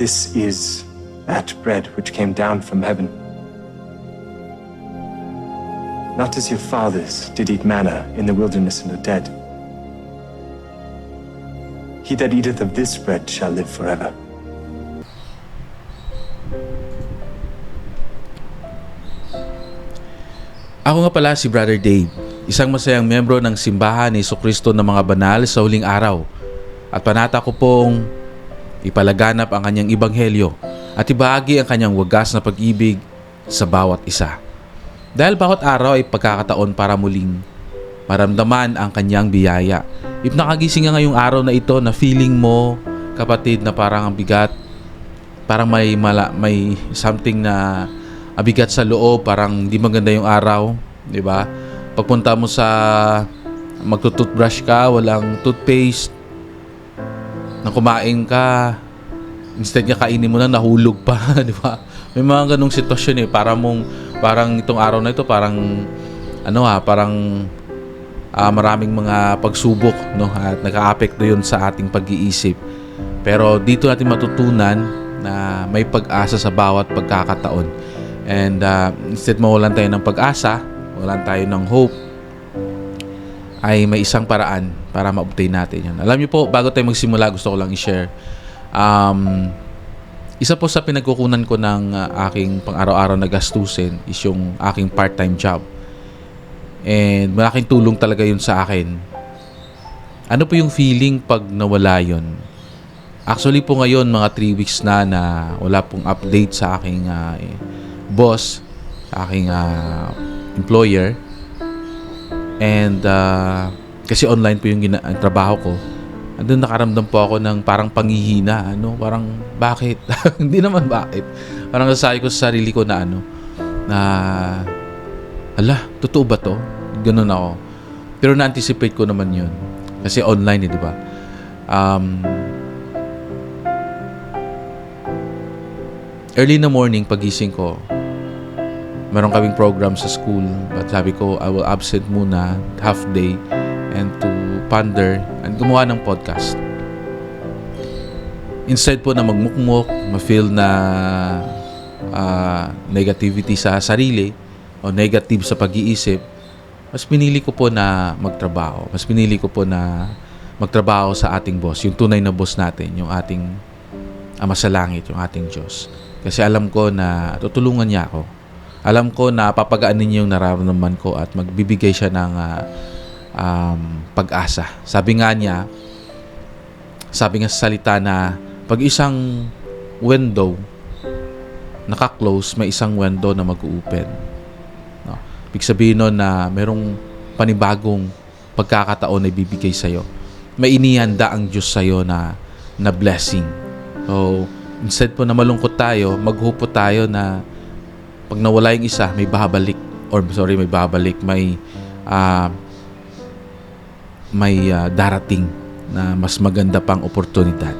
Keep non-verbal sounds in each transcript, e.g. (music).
This is that bread which came down from heaven. Not as your fathers did eat manna in the wilderness and are dead. He that eateth of this bread shall live forever. Ako nga pala si Brother Dave, isang masayang membro ng simbahan ni Kristo ng mga banal sa huling araw. At panata ko pong ipalaganap ang kanyang ibanghelyo at ibahagi ang kanyang wagas na pag-ibig sa bawat isa. Dahil bawat araw ay pagkakataon para muling maramdaman ang kanyang biyaya. If nakagising ka ngayong araw na ito na feeling mo, kapatid, na parang ang bigat, parang may, mala, may something na abigat sa loob, parang di maganda yung araw, di ba? Pagpunta mo sa magtututbrush ka, walang toothpaste, nang kumain ka, instead nga kainin mo na nahulog pa, (laughs) di ba? May mga ganong sitwasyon eh, para mong parang itong araw na ito parang ano ha, parang ah, maraming mga pagsubok no at nag-aapekto 'yun sa ating pag-iisip. Pero dito natin matutunan na may pag-asa sa bawat pagkakataon. And uh, instead mawalan tayo ng pag-asa, walan tayo ng hope, ay may isang paraan para ma-obtain natin yan. Alam niyo po, bago tayo magsimula, gusto ko lang i-share. Um, isa po sa pinagkukunan ko ng uh, aking pang-araw-araw na gastusin is yung aking part-time job. And malaking tulong talaga yun sa akin. Ano po yung feeling pag nawala yun? Actually po ngayon, mga 3 weeks na na wala pong update sa aking uh, boss, sa aking uh, employer. And uh, kasi online po yung gina- trabaho ko. Andun nakaramdam po ako ng parang panghihina. Ano? Parang bakit? (laughs) Hindi naman bakit. Parang nasabi ko sa sarili ko na ano, na ala, totoo ba to? Ganun ako. Pero na-anticipate ko naman yun. Kasi online eh, di ba? Um, early in the morning, pagising ko, meron kaming program sa school. But sabi ko, I will absent muna half day and to ponder and gumawa ng podcast. Instead po na magmukmok, ma-feel na uh, negativity sa sarili o negative sa pag-iisip, mas pinili ko po na magtrabaho. Mas pinili ko po na magtrabaho sa ating boss, yung tunay na boss natin, yung ating ama sa langit, yung ating Diyos. Kasi alam ko na tutulungan niya ako. Alam ko na papagaanin niya yung nararamdaman ko at magbibigay siya ng uh, um, pag-asa. Sabi nga niya, sabi nga sa salita na pag isang window naka-close, may isang window na mag-open. No? Ibig sabihin nun na merong panibagong pagkakataon na ibibigay sa'yo. May inihanda ang Diyos sa'yo na, na blessing. So, instead po na malungkot tayo, maghupo tayo na pag nawala yung isa, may babalik. Or sorry, may babalik. May uh, may uh, darating na mas maganda pang oportunidad.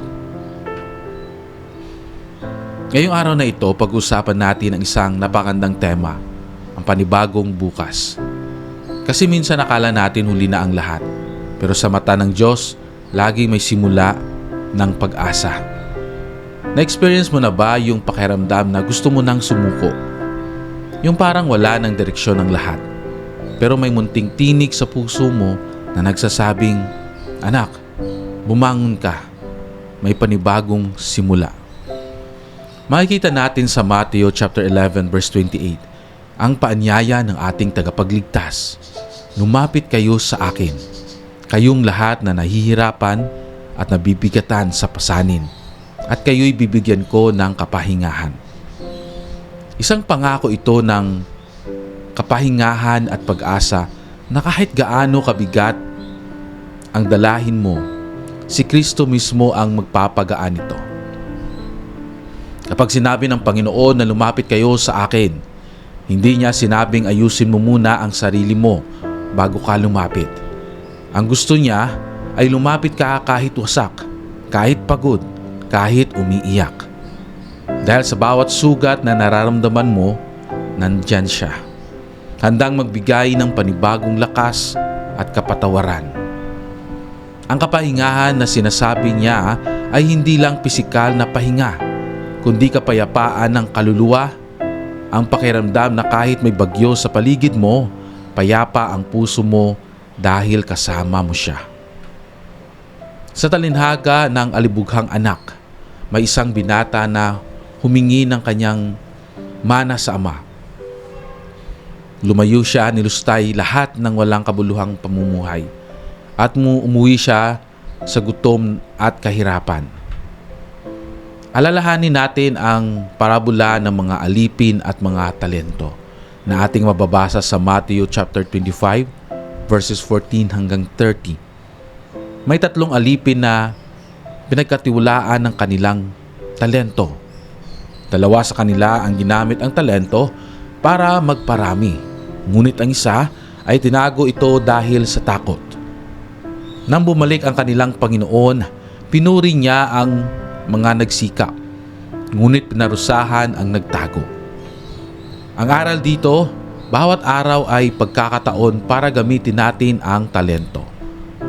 Ngayong araw na ito, pag-usapan natin ang isang napakandang tema, ang panibagong bukas. Kasi minsan nakala natin huli na ang lahat. Pero sa mata ng Diyos, lagi may simula ng pag-asa. Na-experience mo na ba yung pakiramdam na gusto mo nang sumuko? Yung parang wala ng direksyon ng lahat. Pero may munting tinig sa puso mo na nagsasabing, Anak, bumangon ka. May panibagong simula. Makikita natin sa Matthew chapter 11 verse 28 ang paanyaya ng ating tagapagligtas. Lumapit kayo sa akin, kayong lahat na nahihirapan at nabibigatan sa pasanin, at kayo'y bibigyan ko ng kapahingahan. Isang pangako ito ng kapahingahan at pag-asa na kahit gaano kabigat ang dalahin mo, si Kristo mismo ang magpapagaan nito. Kapag sinabi ng Panginoon na lumapit kayo sa akin, hindi niya sinabing ayusin mo muna ang sarili mo bago ka lumapit. Ang gusto niya ay lumapit ka kahit wasak, kahit pagod, kahit umiiyak. Dahil sa bawat sugat na nararamdaman mo, nandyan siya. Handang magbigay ng panibagong lakas at kapatawaran. Ang kapahingahan na sinasabi niya ay hindi lang pisikal na pahinga, kundi kapayapaan ng kaluluwa, ang pakiramdam na kahit may bagyo sa paligid mo, payapa ang puso mo dahil kasama mo siya. Sa talinhaga ng alibughang anak, may isang binata na humingi ng kanyang mana sa ama. Lumayo siya, nilustay lahat ng walang kabuluhang pamumuhay at mu umuwi siya sa gutom at kahirapan. Alalahanin natin ang parabola ng mga alipin at mga talento na ating mababasa sa Matthew chapter 25 verses 14 hanggang 30. May tatlong alipin na pinagkatiwalaan ng kanilang talento. Dalawa sa kanila ang ginamit ang talento para magparami. Ngunit ang isa ay tinago ito dahil sa takot. Nang bumalik ang kanilang Panginoon, pinuri niya ang mga nagsikap. Ngunit pinarusahan ang nagtago. Ang aral dito, bawat araw ay pagkakataon para gamitin natin ang talento,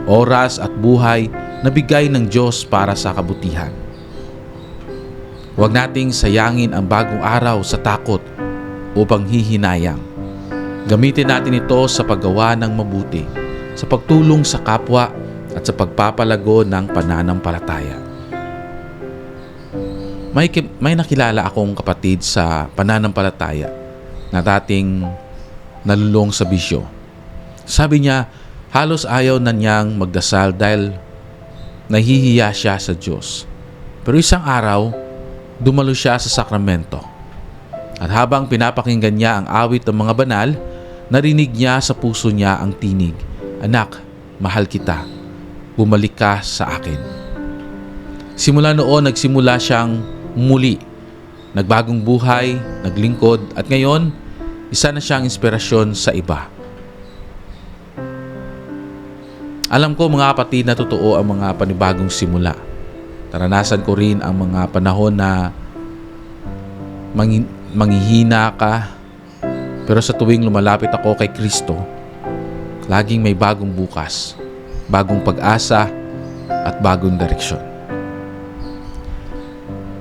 oras at buhay na bigay ng Diyos para sa kabutihan. Huwag nating sayangin ang bagong araw sa takot upang hihinayang. Gamitin natin ito sa paggawa ng mabuti, sa pagtulong sa kapwa at sa pagpapalago ng pananampalataya. May, may nakilala akong kapatid sa pananampalataya na dating nalulong sa bisyo. Sabi niya, halos ayaw na niyang magdasal dahil nahihiya siya sa Diyos. Pero isang araw, dumalo siya sa sakramento. At habang pinapakinggan niya ang awit ng mga banal, narinig niya sa puso niya ang tinig, Anak, mahal kita. Bumalik ka sa akin. Simula noon, nagsimula siyang muli. Nagbagong buhay, naglingkod, at ngayon, isa na siyang inspirasyon sa iba. Alam ko mga kapatid na totoo ang mga panibagong simula. Naranasan ko rin ang mga panahon na mangi- manghihina ka, pero sa tuwing lumalapit ako kay Kristo, laging may bagong bukas, bagong pag-asa, at bagong direksyon.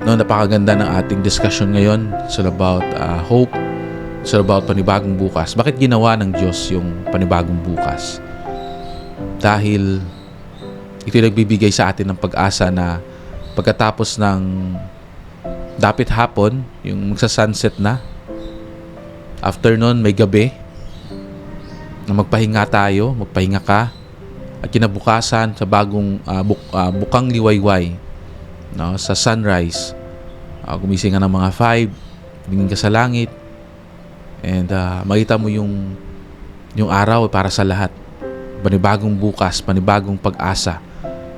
No, napakaganda ng ating discussion ngayon. It's about uh, hope. It's about panibagong bukas. Bakit ginawa ng Diyos yung panibagong bukas? Dahil ito nagbibigay sa atin ng pag-asa na pagkatapos ng dapit hapon, yung magsa-sunset na, after nun, may gabi, na magpahinga tayo, magpahinga ka, at kinabukasan sa bagong ah, buk- ah, bukang liwayway, no, sa sunrise, ah, gumising ka ng mga 5, tingin ka sa langit, and ah, makita mo yung yung araw para sa lahat. Panibagong bukas, panibagong pag-asa.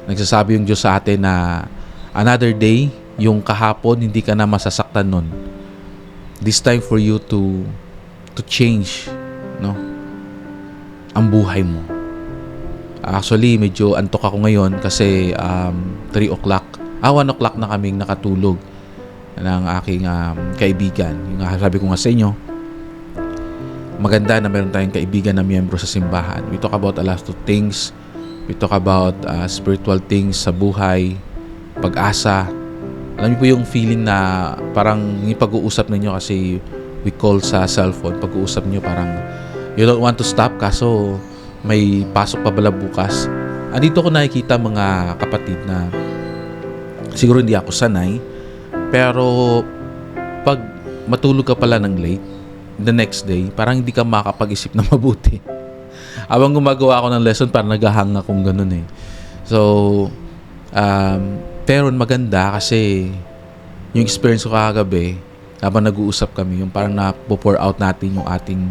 Nagsasabi yung Diyos sa atin na another day, yung kahapon, hindi ka na masasaktan nun. This time for you to to change, no? Ang buhay mo. Actually, medyo antok ako ngayon kasi um, 3 o'clock. Ah, 1 o'clock na kaming nakatulog ng aking um, kaibigan. Yung sabi ko nga sa inyo, maganda na meron tayong kaibigan na miyembro sa simbahan. We talk about a lot of things. We talk about uh, spiritual things sa buhay, pag-asa. Alam niyo po yung feeling na parang yung pag-uusap ninyo kasi we call sa cellphone, pag-uusap niyo parang you don't want to stop kaso may pasok pa bala bukas. Andito ko nakikita mga kapatid na siguro hindi ako sanay pero pag matulog ka pala ng late the next day, parang hindi ka makakapag-isip na (laughs) mabuti. Habang gumagawa ako ng lesson, parang naghahang akong ganun eh. So, um, pero maganda kasi yung experience ko kagabi, habang nag-uusap kami, yung parang na-pour out natin yung ating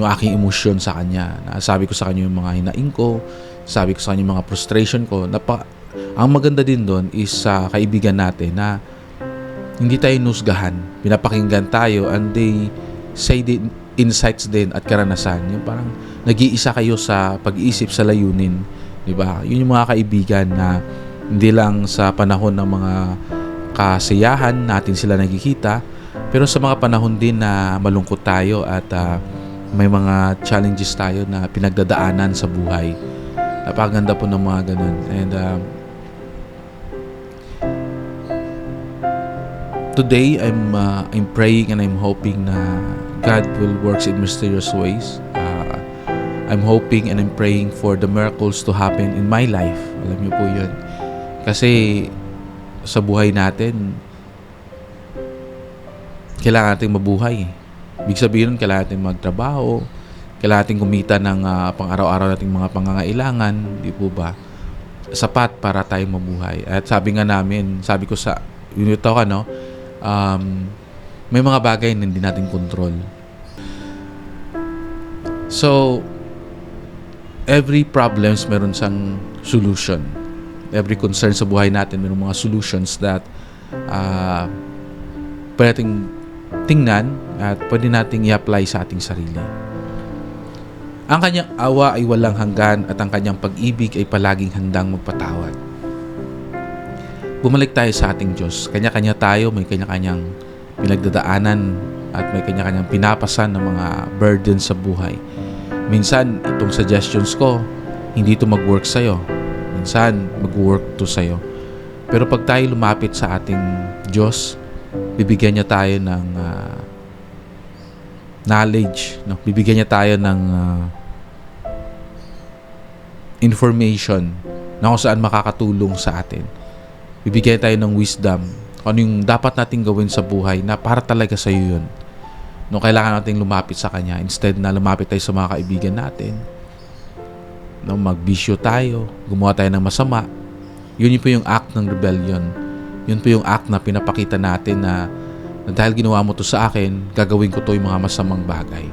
yung aking emosyon sa kanya. Sabi ko sa kanya yung mga hinaing ko, sabi ko sa kanya yung mga frustration ko. Napa, ang maganda din doon is sa kaibigan natin na hindi tayo nusgahan. Pinapakinggan tayo and they say din insights din at karanasan. Yung parang nag-iisa kayo sa pag-iisip sa layunin. Di ba? Yun yung mga kaibigan na hindi lang sa panahon ng mga kasiyahan natin sila nagkikita, pero sa mga panahon din na malungkot tayo at ah, may mga challenges tayo na pinagdadaanan sa buhay. Napakaganda po ng mga ganun. And to today I'm uh, I'm praying and I'm hoping na God will works in mysterious ways. Uh, I'm hoping and I'm praying for the miracles to happen in my life. Alam niyo po 'yun. Kasi sa buhay natin kailangan natin mabuhay. Ibig sabihin nun, kailangan natin magtrabaho, kailangan natin kumita ng ah, pang-araw-araw nating mga pangangailangan, di po ba? Sapat para tayo mabuhay. At sabi nga namin, sabi ko sa unit ako, ano, um, may mga bagay na hindi natin control. So, every problems meron siyang solution. Every concern sa buhay natin, meron mga solutions that uh, pwede nating tingnan at pwede nating i-apply sa ating sarili. Ang kanyang awa ay walang hanggan at ang kanyang pag-ibig ay palaging handang magpatawad. Bumalik tayo sa ating Diyos. Kanya-kanya tayo, may kanya-kanyang pinagdadaanan at may kanya-kanyang pinapasan ng mga burden sa buhay. Minsan, itong suggestions ko, hindi ito mag-work sa'yo. Minsan, mag-work to sa'yo. Pero pag tayo lumapit sa ating Diyos, bibigyan niya tayo ng ah, knowledge, no? Bibigyan niya tayo ng ah, information na kung saan makakatulong sa atin. Bibigyan tayo ng wisdom ano yung dapat nating gawin sa buhay na para talaga sa iyo yun. No, kailangan nating lumapit sa Kanya instead na lumapit tayo sa mga kaibigan natin. No, magbisyo tayo, gumawa tayo ng masama. Yun yung po yung act ng rebellion. Yun po yung act na pinapakita natin na, na dahil ginawa mo to sa akin, gagawin ko to yung mga masamang bagay.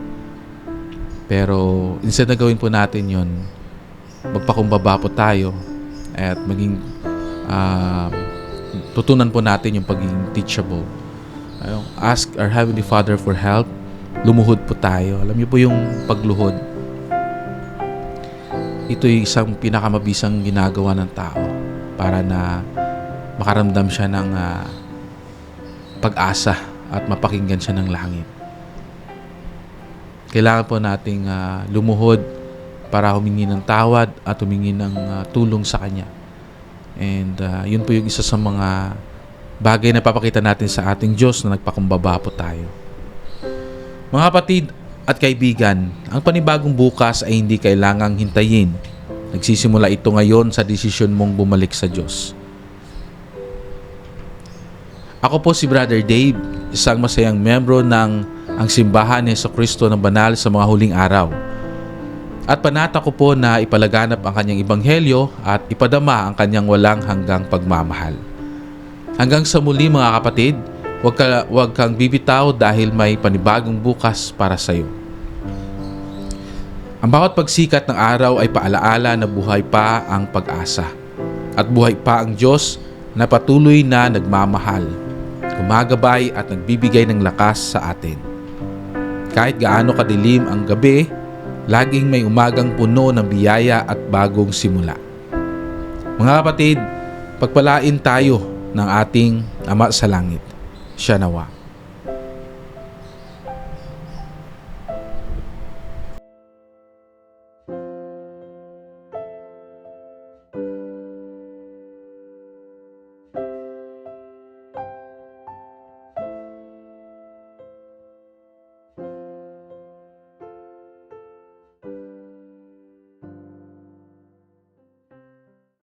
Pero instead na gawin po natin yun, magpakumbaba po tayo at maging ah, tutunan po natin yung pagiging teachable. Ayun, ask our Heavenly Father for help. Lumuhod po tayo. Alam niyo po yung pagluhod. Ito yung isang pinakamabisang ginagawa ng tao para na makaramdam siya ng ah, pag-asa at mapakinggan siya ng langit. Kailangan po nating ah, lumuhod para humingi ng tawad at humingi ng ah, tulong sa Kanya. And ah, yun po yung isa sa mga bagay na papakita natin sa ating Diyos na nagpakumbaba po tayo. Mga kapatid at kaibigan, ang panibagong bukas ay hindi kailangang hintayin. Nagsisimula ito ngayon sa desisyon mong bumalik sa Diyos. Ako po si Brother Dave, isang masayang membro ng ang simbahan ni Yeso Kristo ng Banal sa mga huling araw. At panata ko po na ipalaganap ang kanyang ibanghelyo at ipadama ang kanyang walang hanggang pagmamahal. Hanggang sa muli mga kapatid, huwag, ka, huwag kang bibitaw dahil may panibagong bukas para sa iyo. Ang bawat pagsikat ng araw ay paalaala na buhay pa ang pag-asa. At buhay pa ang Diyos na patuloy na nagmamahal, gumagabay at nagbibigay ng lakas sa atin. Kahit gaano kadilim ang gabi, laging may umagang puno ng biyaya at bagong simula. Mga kapatid, pagpalain tayo ng ating Ama sa Langit. Siya nawa.